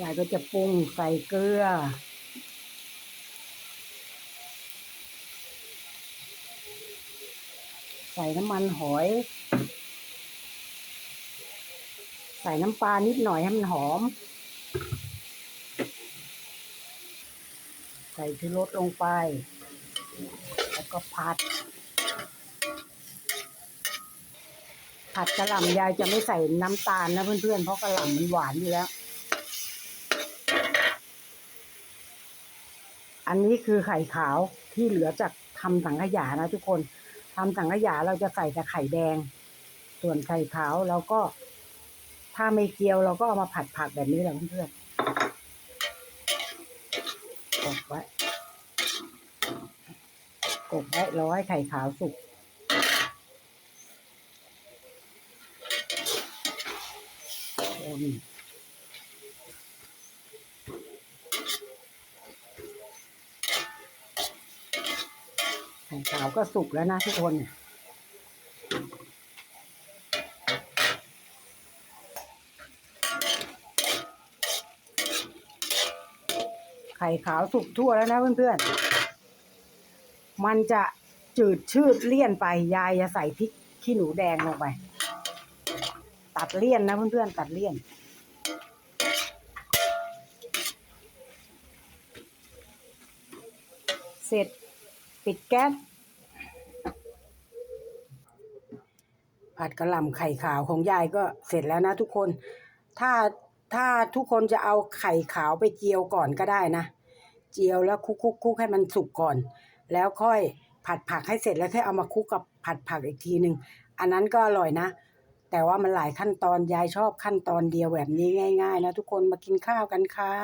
ยายก็จะปรุงใส่เกลือ ใส่น้ำมันหอย ใส่น้ำปลานิดหน่อยให้มันหอม ใส่ชูรสลงไป แล้วก็ผัด ผัดกระหล่ำยายจะไม่ใส่น้ำตาลนะเพื่อนๆ เพราะกระหล่ำมันหวานอยู่แล้ว อันนี้คือไข่ขาวที่เหลือจากทำสังขยานะทุกคน ทำสังขยาเราจะใส่แต่ไข่แดง ส่วนไข่ขาวเราก็ ถ้าไม่เจียวเราก็เอามาผัดผัดแบบนี้แหละเพื่อนๆกบไว้กบไว้รอให้ไข่ขาวสุก นไข่ขาวก็สุกแล้วนะทุกคน ไข่ขาวสุกทั่วแล้วนะเพื่อนๆ มันจะจืดชืดเลี่ยนไป ยายจะใส่พริกขี้หนูแดงลงไป ตัดเลี่ยนนะเพื่อนๆตัดเลี่ยน เสร็จปิดแก๊สผัดกระหล่ำไข่ขาวของยายก็เสร็จแล้วนะทุกคน ถ้าถ้าทุกคนจะเอาไข่ขาวไปเจียวก่อนก็ได้นะ เจียวแล้วคุกคุกคุกให้มันสุกก่อน แล้วค่อยผัดผักให้เสร็จแล้วค่อยเอามาคุกกับผัดผักอีกทีหนึ่งอันนั้นก็อร่อยนะ แต่ว่ามันหลายขั้นตอนยายชอบขั้นตอนเดียวแบบนี้ง่าย ๆ นะทุกคนมากินข้าวกันค่ะ